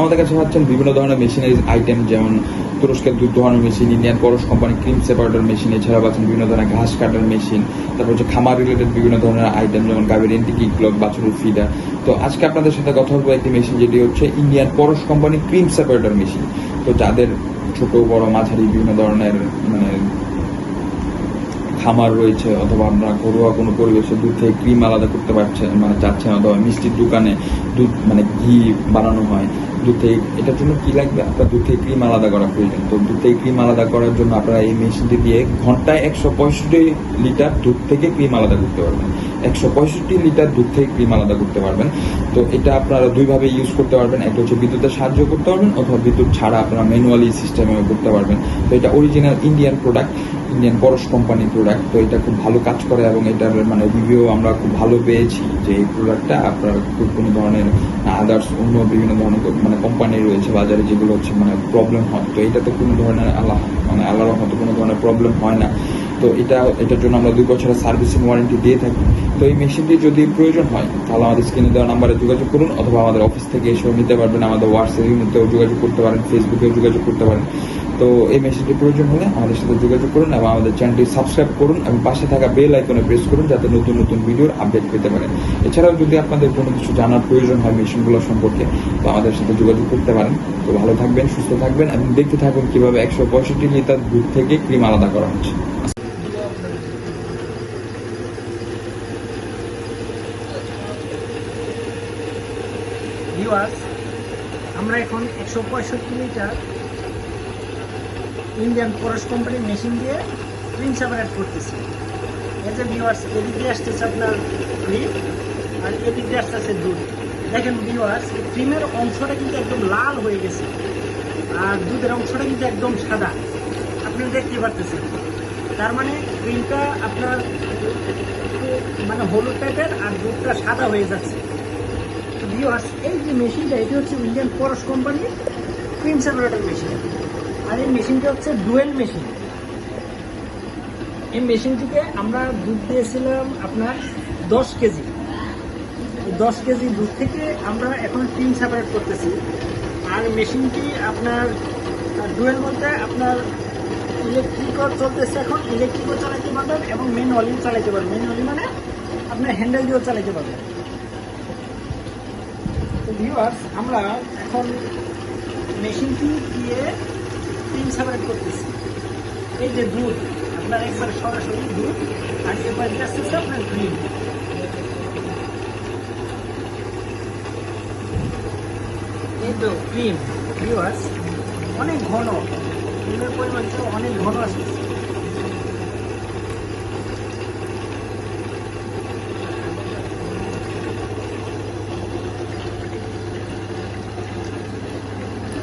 আমাদের কাছে পাচ্ছেন বিভিন্ন ধরনের মেশিনারিজ আইটেম, যেমন তুরস্কের দুধ ধোয়ানোর machine, Indian Paras company cream separator machine এছাড়া পাচ্ছেন বিভিন্ন ধরনের ঘাস কাটার মেশিন, তারপর হচ্ছে খামার রিলেটেড বিভিন্ন ধরনের আইটেম, যেমন গাভীর এন্টিকি ক্লক বাছুরের ফিডার তো আজকে আপনাদের সাথে কথা বলব একটি মেশিন, যেটি হচ্ছে Indian Paras company cream separator machine. তো যাদের ছোট, বড়, মাঝারি, বিভিন্ন ধরনের মানে খামার রয়েছে, অথবা আপনারা ঘরোয়া কোনো পরিবেশে দুধ থেকে ক্রিম আলাদা করতে পারছেন মানে চাচ্ছেন অথবা মিষ্টির দোকানে দুধ মানে ঘি বানানো হয়। দুধ থেকে এটার জন্য কি লাগবে? আপনার দুধ থেকে ক্রিম আলাদা করা প্রয়োজন তো দুধ ক্রিম আলাদা করার জন্য আপনারা এই মেশিনটি দিয়ে ঘন্টায় একশো পঁয়ষট্টি লিটার দুধ থেকে ক্রিম আলাদা করতে পারবেন। একশো পঁয়ষট্টি লিটার দুধ থেকে ক্রিম আলাদা করতে পারবেন। তো এটা আপনারা দুইভাবে ইউজ করতে পারবেন। একটা হচ্ছে বিদ্যুতের সাহায্য করতে পারবেন, অথবা বিদ্যুৎ ছাড়া আপনারা ম্যানুয়ালি সিস্টেমে করতে পারবেন। তো এটা original Indian product Indian Paras কোম্পানির প্রোডাক্ট তো এটা খুব ভালো কাজ করে এবং এটার মানে রিভিউ আমরা খুব ভালো পেয়েছি যে এই প্রোডাক্টটা আপনার কোনো ধরনের আদার্স অন্য বিভিন্ন ধরনের মানে কোম্পানি রয়েছে, বাজারে যেগুলো হচ্ছে মানে প্রবলেম হয়। তো এটাতে কোনো ধরনের আল্লাহ মানে আল্লাহর রহমতে কোনো ধরনের প্রবলেম হয় না। তো এটা, এটার জন্য আমরা দুই বছরের সার্ভিসিং ওয়ারেন্টি দিয়ে থাকি। তো এই মেশিনটি যদি প্রয়োজন হয়, তাহলে আমাদের স্ক্রিনে দেওয়া নাম্বারে যোগাযোগ করুন, অথবা আমাদের অফিস থেকে এসেও নিতে পারবেন। আমাদের হোয়াটসঅ্যাপের মধ্যেও যোগাযোগ করতে পারেন ফেসবুকেও যোগাযোগ করতে পারেন। তো এই মেশিনটি প্রয়োজন হলে আমাদের সাথে যোগাযোগ করুন এবং আমাদের চ্যানেলটি সাবস্ক্রাইব করুন এবং পাশে থাকা বেল আইকনে প্রেস করুন যাতে নতুন নতুন ভিডিওর আপডেট পেতে পারেন এছাড়াও যদি আপনাদের কোনো কিছু জানার প্রয়োজন হয় মেশিনগুলো সম্পর্কে, তো আমাদের সাথে যোগাযোগ করতে পারেন। তো ভালো থাকবেন, সুস্থ থাকবেন এবং দেখতে থাকুন কীভাবে একশো পঁয়ষট্টি লিটার দুধ থেকে ক্রিম আলাদা করা হচ্ছে। আমরা এখন একশো পঁয়ষট্টি লিটার ইন্ডিয়ান পরশ কোম্পানির মেশিন দিয়ে ক্রিম সেপারেট করতেছি। এতে ভিউয়ার্স এদিক আসতেছে আপনার ক্রিম আর এদিক আসতেছে দুধ দেখেন ভিউয়ার্স ক্রিমের অংশটা কিন্তু একদম লাল হয়ে গেছে আর দুধের অংশটা কিন্তু একদম সাদা। আপনি দেখতে পারতেছেন। তার মানে ক্রিমটা আপনার মানে হলুদ টাইপের আর দুধটা সাদা হয়ে যাচ্ছে। ভিউয়ার্স এই যে মেশিনটা এটি হচ্ছে ইন্ডিয়ান পরশ কোম্পানির ক্রিম সেপারেটর মেশিন আর এই মেশিনটা হচ্ছে ডুয়েল মেশিন। এই মেশিনটিতে আমরা দুধ দিয়েছিলাম আপনার দশ কেজি। দশ কেজি দুধ থেকে আমরা এখন ক্রিম সেপারেট করতেছি। আর মেশিনটি আপনার ডুয়েল বলতে আপনার ইলেকট্রিকও চলতেছে এখন। ইলেকট্রিকও চালাতে পারবেন এবং মেন অলিও চালাতে পারবেন। মেন অলি মানে আপনার হ্যান্ডেল দিয়েও চালাতে পারবেন। তো আমরা এখন মেশিনটি দিয়ে ক্রিম সেপারেট করতেছি। এই যে দুধ, আপনার একবার সরাসরি দুধ আর এবার আসতেছে আপনার ক্রিম এই তো ক্রিম অনেক ঘন। ক্রিমের পরিমাণটা অনেক ঘন আসতেছে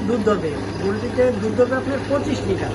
দুধ ধরবে পোলট্রিতে দুধ ধরবে আপনার পঁচিশ লিটার।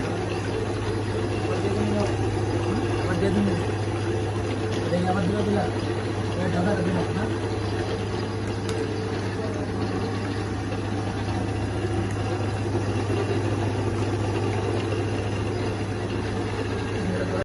দিয়ে দিন আবার দিলা দিলা ঢাকা দিলা না